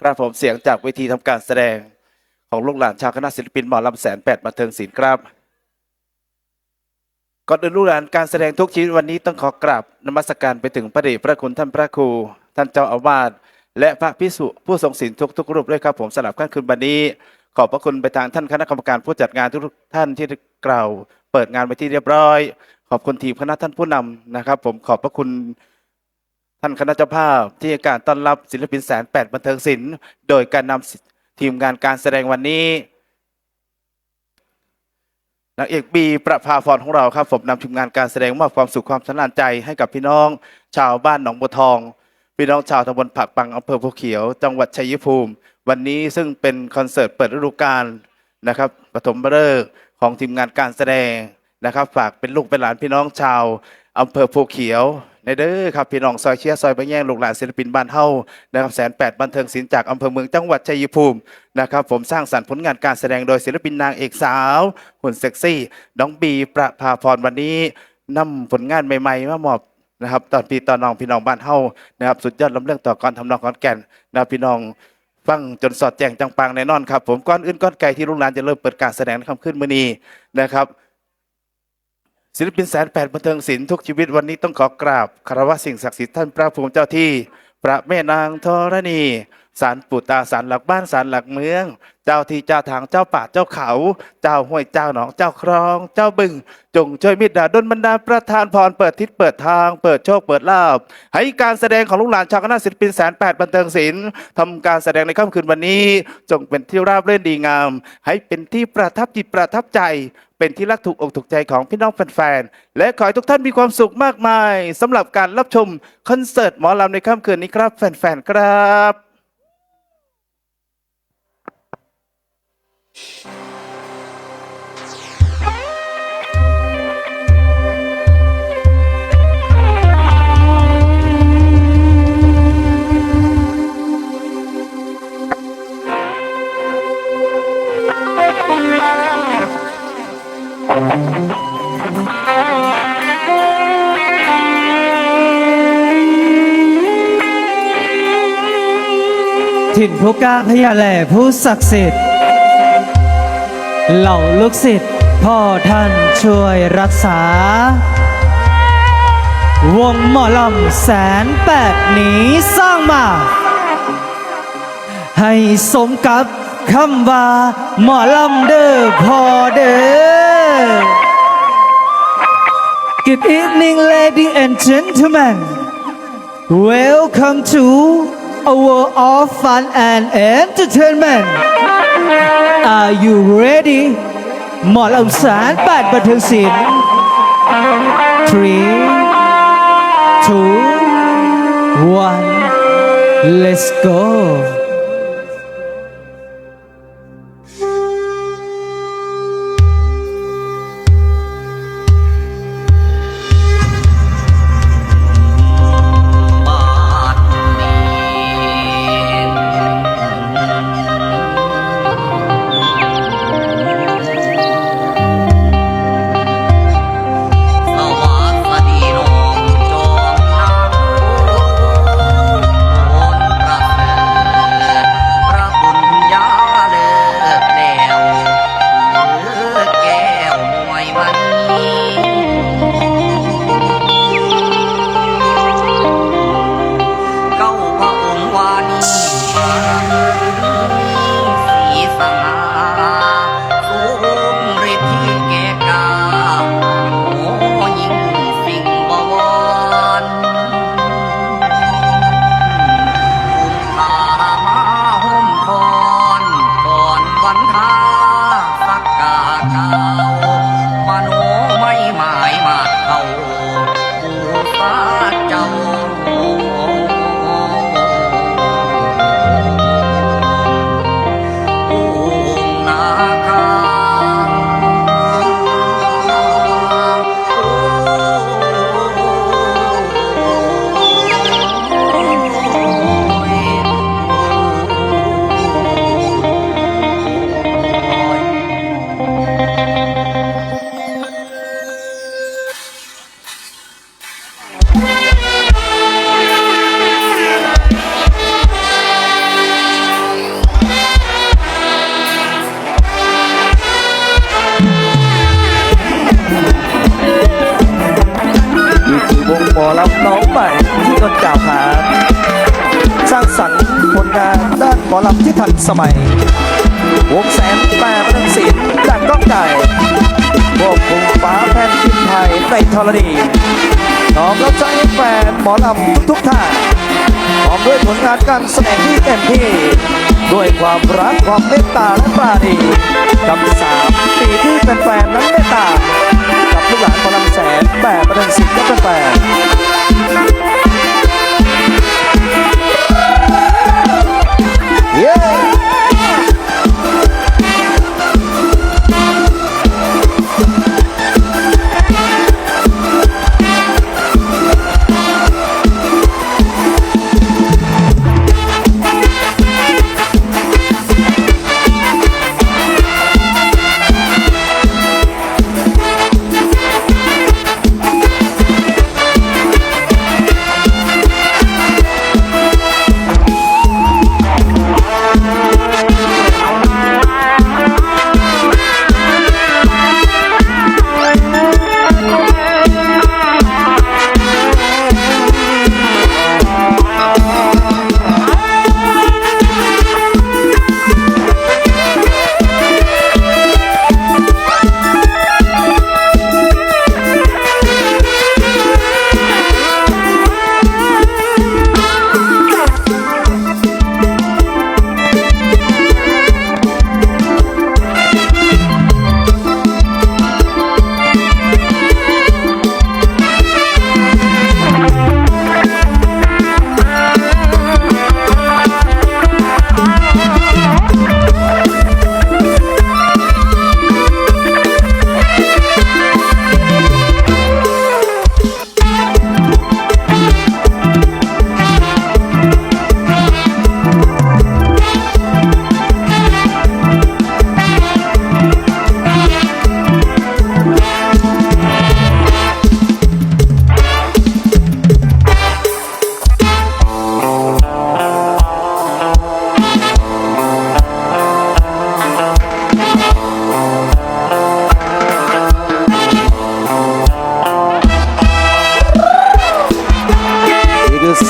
ครับผมเสียงจากเวทีทำการแสดงของลูกหลานชาวคณะศิลปินหมอลำแสนแปดบันเทิงศิลป์ครับก่อนอื่นลูกหลานการแสดงทุกชีวิตวันนี้ต้องขอกราบนมัสการไปถึงพระเดชพระคุณท่านพระครู ท่านเจ้าอาวาสและพระพิสุผู้ทรงศีลทุกทุกรูปด้วยครับผมสลับขั้นคืนวันนี้ ขอบพระคุณไปทางท่านคณะกรรมการผู้จัดงานทุกท่านที่กล่าว เปิดงานไปที่เรียบร้อย ขอบคุณทีมคณะท่านผู้นำนะครับ ผมขอบพระคุณ ท่านคณะเจ้าภาพที่ให้การต้อนรับศิลปินแสนแปดบันเทิงศิลป์โดยการนำทีมงานการแสดงวันนี้นางเอกบีประภาพรของเราครับผมนำทีมงานการแสดงมอบความสุขความสนานใจให้กับพี่น้อง ชาวบ้านหนองบัวทอง พี่น้องชาวตำบลผักปังอำเภอภูเขียว จังหวัดชัยภูมิ วันนี้ซึ่งเป็นคอนเสิร์ตเปิดฤดูกาลนะครับปฐมฤกษ์ของทีมงานการแสดงนะครับ ฝากเป็นลูกเป็นหลานพี่น้องชาวอำเภอภูเขียว ในเด้อครับพี่น้องซอยเชียซอยบะแยงลูกหลานศิลปินบ้านเฮานะครับแสนแปดบันเทิงศิลป์จากอำเภอเมืองจังหวัดชัยภูมินะครับผมสร้างสรรค์ผลงานการแสดงโดยศิลปินนางเอกสาวหุ่นเซ็กซี่น้องบีประภาพรวันนี้นำผลงานใหม่ๆมามอบนะครับตอนปีตอนน้องพี่น้องบ้านเฮานะครับสุดยอดลำเรื่องต่อการทำนองขอนแก่นนะพี่น้องฟังจนสอดแจงจังปังแน่นอนครับผมก้อนอื่นก้อนไก่ที่ลูกหลานจะเริ่มเปิดการแสดงในค่ำขึ้นมื้อนี้นะครับ ศิลปินแสนแปดบันเทิงศิลป์ทุกชีวิตวันนี้ต้องขอกราบคารวะสิ่งศักดิ์สิทธิ์ท่านพระภูมิเจ้าที่ พระแม่นางธรณี สารปู่ตาสารหลักบ้านสารหลักเมือง เจ้าที่เจ้าทางเจ้าป่าเจ้าเขา เจ้าห้วยเจ้าหนองเจ้าครอง เจ้าบึง จงช่วยมิตรดาดลบรรดาลประทานพรเปิดทิศเปิดทาง เปิดโชคเปิดลาภให้การแสดงของลูกหลานชาวคณะศิลปินแสนแปดบันเทิงศิลป์ทำการแสดงในค่ำคืนวันนี้ จงเป็นที่ราบเรื่นดีงาม ให้เป็นที่ประทับจิตประทับใจ เป็นที่รักถูกอกถูกใจของพี่น้องแฟนๆและขอให้ทุกท่านมีความสุขมากมายสำหรับการรับชมคอนเสิร์ตหมอลำในค่ำคืนนี้ครับแฟนๆครับ ผู้กล้าพยาแหล่ผู้ศักดิ์สิทธิ์ เหล่าลูกศิษย์พ่อท่านช่วยรักษา วงหมอลำแสนแปดนี้สร้างมา ให้สมกับคำว่าหมอลำเด้อพอเด้อ Good evening ladies and gentlemen Welcome to a world of fun and entertainment. Are you ready? หมอลำสารแปดบันเทิงศิลป์ three two one let's go นสมัย วงแสนแปดพันศิลป์จากก้องไก่วบคุมฟ้าแผ่นดินไทยในธรณีน้อมรับใช้แฟนหมอลำทุกท่านพร้อมด้วยผลงานการแสดงที่เต็มที่ ด้วยความรักความเมตตาและปราณีกับสามปีที่แฟนๆนั้นเมตตา กับลูกหลานหมอลำแสนแปดพันศิลป์และแฟน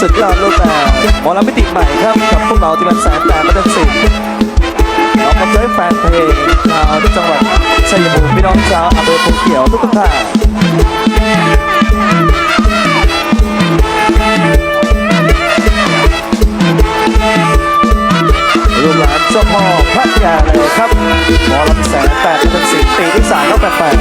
สุดยอดรูปแบบหมอลำมิติใหม่ครับกับพวกเราที่มันแสนแปดมาตั้งสิบเราพบเจอแฟนเพลงชาวจังหวัดชัยภูมิพี่น้องชาวอำเภอภูเขียวทุกท่านลูกหลานเจ้าพ่อพัทยาเลยครับหมอลำแสนแปดมาตั้งสิบปีที่สามแล้วแปดแปด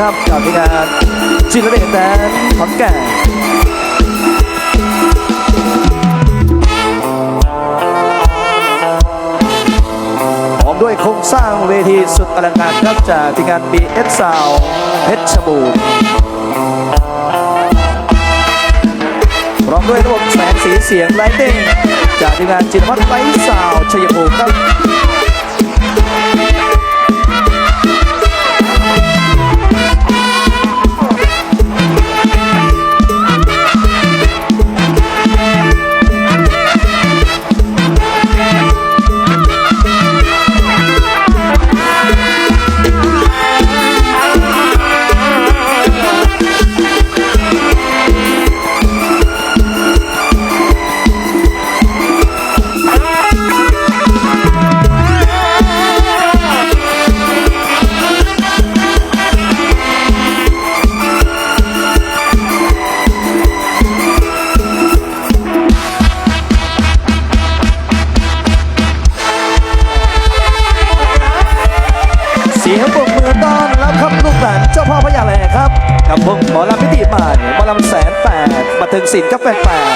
ครับจากทีมงานจิรเดชแดนขอนแก่นพร้อมด้วยโครงสร้างเวทีสุดอลังการครับจากทีมงาน BS Sound เพชรบูรณ์พร้อมด้วยระบบแสงสีเสียงไลท์ติ้งจากทีมงานจินวัฒน์ไลท์ซาวชัยภูมิครับ สินก็แปลก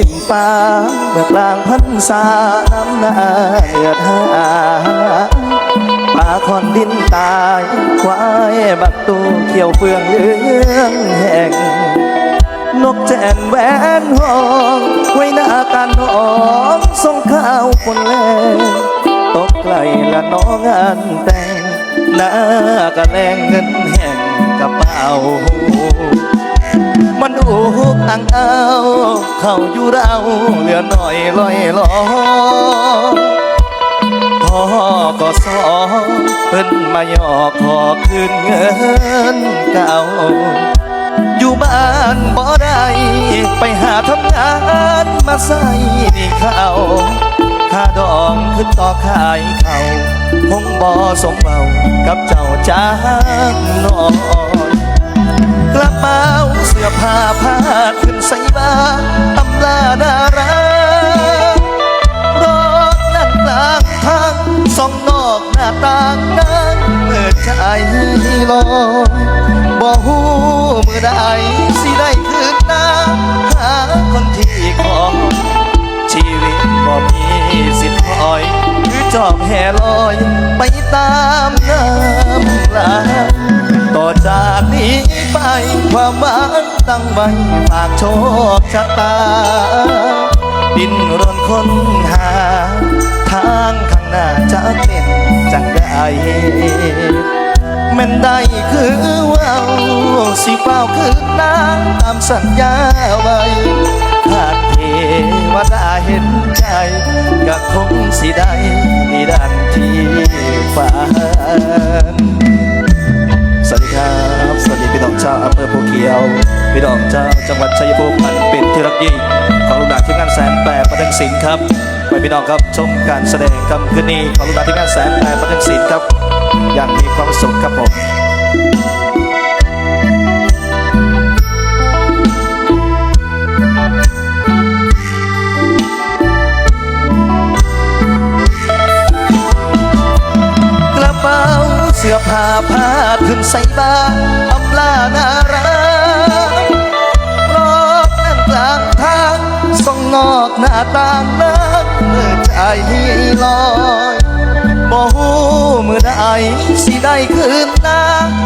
หิมฟ้าเมื่อกลางพันษาน้ำน้าเดือดหาปลาคอนดินตายควายบักตูเขียวเฟืองเหลืองแห้งนกแจ้งแหวนหองไว้หน้าการหอมส่งข้าวคนแลตกไกลละน้องงานแต่งหน้ากะแรงเงินแห่งกระเป๋า มันอูกอังเอาเข้าอยู่เราเหลือหน่อยลอยลอพ่อก็สอเพิ่นมาหยอกขอคืนเงินเก่า อยู่บ้านบ่ได้ไปหาทำงานมาใส่นี่เขาค่าดองขึ้นต่อขายเขาคงบ่สมเบากับเจ้าจ้างน้อย กระเป๋าเสื้อผ้าผ้าขึ้นใส่บ้านตำลาดารารถนั่งกลางทางส่องนอกหน้าต่างนั้นเมื่อใจลอยบ่หูเมื่อใดสิได้คืนน้าหาคนที่ขอชีวิตบ่มีสิทธิ์คอย คือจอบแห่ลอยไปตามน้ำลาย ต่อจากนี้ไปความหวังตั้งไว้ฝากโชคชะตา ดินรนค้นหา ทางข้างหน้าจะเป็นจังใดแม่นได้คือว่าวสิเฝ้าคืนน้ำตามสัญญาไว้หากเทวดาเห็นใจก็คงสิได้ดีดังที่ฝัน สวัสดีพี่น้องชาวอำเภอภูเขียว พี่น้องชาวจังหวัดชัยภูมิอันเป็นที่รักยิ่งของลูกหลานทีมงานแสนแปดประดังศิลป์ครับไปพี่น้องครับชมการแสดงคำคืนนี้ของลูกหลานทีมงานแสนแปดประดังศิลป์ครับ อย่างมีความสุขครับผม สื้อผ้าผ้าขึ้นใส่บ้านอำลานารารอบนั่งกลางทางส่องนอกหน้าต่างนักเมื่อใจลอยบ่หูมือใดสิได้คืนหน้า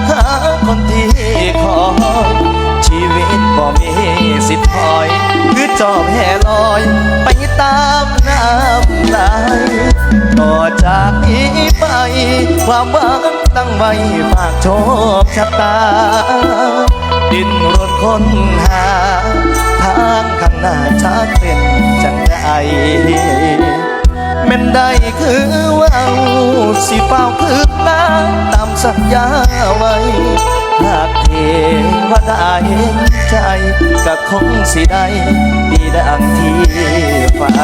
หาคนที่คอย ชีวิตบ่มีสิทธิ์คอยคือจอบแห่ลอย ไปตามน้ำไหลต่อจากนี้ไป ความหวังตั้งไว้ฝากโชคชะตา ดินรนค้นหา ทางข้างหน้าชักเป็นจังใดแม่นได้คือว่าวสิเฝ้าคืนหน้าตามสัญญาไว้หาก เทวดาเห็นใจก็คงสิได้ดีดังที่ฝัน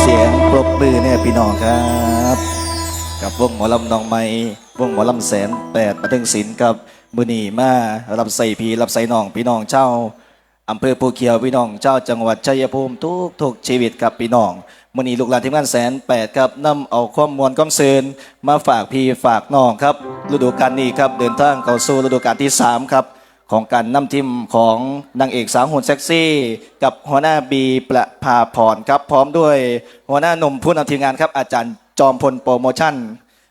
เสียงปรบมือเนี่ยพี่น้องครับ กับวงหมอลำนองไม้วงหมอลำแสนแปดมาถึงศิลป์กับ มือนีมารับใส่พีรับใส่น้องพี่น้องเจ้าอำเภอภูเขียวพี่น้องเจ้าจังหวัดชัยภูมิทุกทุกชีวิตกับพี่น้องมือนีลูกหลานทีมงานแสนแปดครับนำเอาความมวลความเซินมาฝากพี่ฝากน้องครับ ฤดูกาลนี้ครับเดินทางเข้าสู่ฤดูกาลที่สามครับของการนำทีมของนางเอกสาวหุ่นเซ็กซี่ กับหัวหน้าบีประภาพรครับ พร้อมด้วยหัวหน้าหนุ่มผู้นำทีมงานครับ อาจารย์จอมพลโปรโมชั่น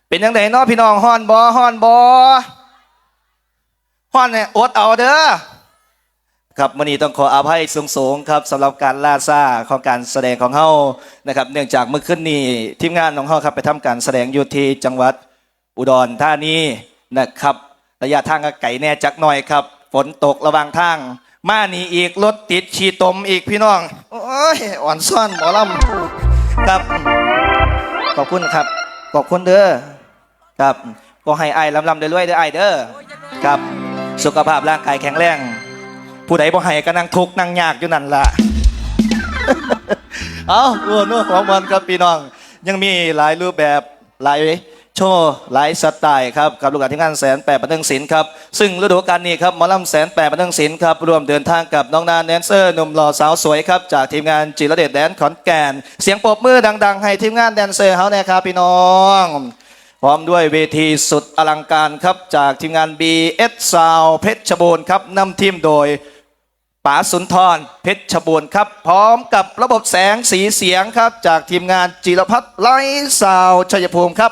เป็นยังไงเนาะพี่น้องฮอนบอฮอนบอ ฮอนเนี่ยอดเอาเด้อครับวันนี้ต้องขออภัยสูงๆครับสำหรับการล่าซ่าของการแสดงของเฮานะครับ เนื่องจากเมื่อคืนนี้ทีมงานของเฮาครับไปทำการแสดงอยู่ที่จังหวัดอุดรธานีนะครับ ระยะทางก็ไก่แน่จักหน่อยครับ ฝนตกระหว่างทาง มานี่อีกรถติดชีตมอีกพี่น้องโอ้ยอ่อนซ่อนหมอลำครับขอบคุณครับขอบคุณเด้อครับก็ให้ไอ้ายลำลำเรื่อยๆเด้อไอ้ายเด้อครับ สุขภาพร่างกายแข็งแรง ผู้ใดบ่ให้ก็นั่งทุกข์นั่งยากอยู่นั่นล่ะ เอาโอ้โน่ของมันครับพี่น้อง ยังมีหลายรูปแบบหลายโชว์หลายสไตล์ครับกับลูกหลานทีมงานแสนแปดบันเทิงศิลป์ครับซึ่งฤดูกาลนี้ครับมอลำแสนแปดบันเทิงศิลป์ครับร่วมเดินทางกับน้องนานแดนเซอร์หนุ่มหล่อสาวสวยครับจากทีมงานจิรเดชแดนขอนแก่น เสียงปรบมือดัง ๆ ให้ทีมงานแดนเซอร์เขาเนี่ยครับพี่น้อง ร้อมด้วยเวทีสุดอลังการครับจากทีมงาน BS Sound เพชรบูรณ์ครับนำทีมโดยป๋าสุนทรเพชรชบูรณ์ครับ พร้อมกับระบบแสงสีเสียงครับ จากทีมงานจิรพัฒน์ไลฟ์ซาว์ชัยภูมิครับ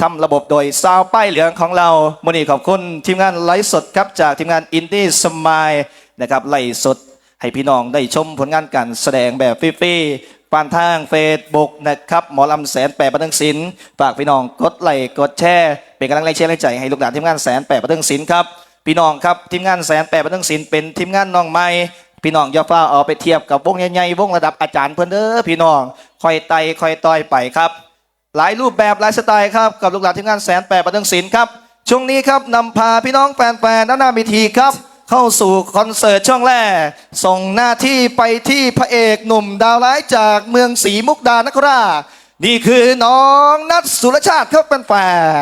ทำระบบโดยซาวป้ายเหลืองของเรามนี้ขอบคุณทีมงานไลฟ์สดครับจากทีมงานอินดี้สมายนะครับไลฟ์สดให้พี่น้องได้ชมผลงานการแสดงแบบฟรีๆ ผ่านทางเฟซบุ๊กนะครับหมอลำแสนแปดบันเทิงศิลป์ฝากพี่น้องกดไลค์กดแชร์เป็นกำลังแรงเชียร์แรงใจให้ลูกหลานทีมงานแสนแปดบันเทิงศิลป์ครับพี่น้องครับทีมงานแสนแปดบันเทิงศิลป์เป็นทีมงานน้องใหม่พี่น้องย่าฟ้าเอาไปเทียบกับวงใหญ่ๆวงระดับอาจารย์เพื่อนเด้อพี่น้องคอยไต่คอยต่อยไปครับ หลายรูปแบบหลายสไตล์ครับกับลูกหลานทีมงานแสนแปดบันเทิงศิลป์ครับช่วงนี้ครับนำพาพี่น้องแฟนๆด้านหน้าเวทีครับ เข้าสู่คอนเสิร์ตช่องแรก ส่งหน้าที่ไปที่พระเอกหนุ่มดาวร้ายจากเมืองศรีมุกดานคราชนี่คือน้องนัทสุรชาติครับแฟน